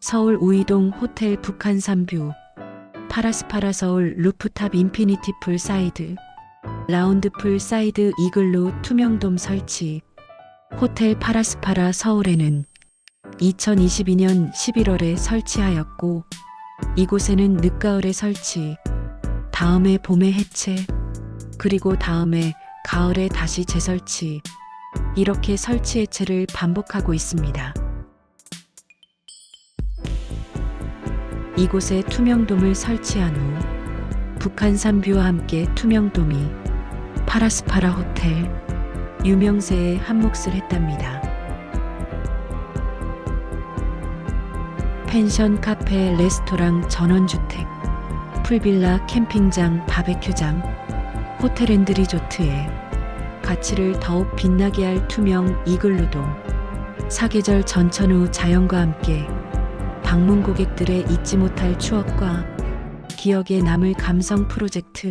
서울 우이동 호텔 북한 삼뷰 파라스파라 서울 루프탑 인피니티 풀 사이드 라운드 풀 사이드 이글루 투명돔 설치 호텔 파라스파라 서울에는 2022년 11월에 설치하였고 이곳에는 늦가을에 설치 다음해 봄에 해체 그리고 다음해 가을에 다시 재설치 이렇게 설치 해체를 반복하고 있습니다. 이곳에 투명돔을 설치한 후 북한산 뷰와 함께 투명돔이 파라스파라 호텔 유명세에 한 몫을 했답니다. 펜션, 카페, 레스토랑, 전원주택, 풀빌라, 캠핑장, 바베큐장, 호텔 앤드 리조트에 가치를 더욱 빛나게 할 투명 이글루돔, 사계절 전천 후 자연과 함께 방문 고객들의 잊지 못할 추억과 기억에 남을 감성 프로젝트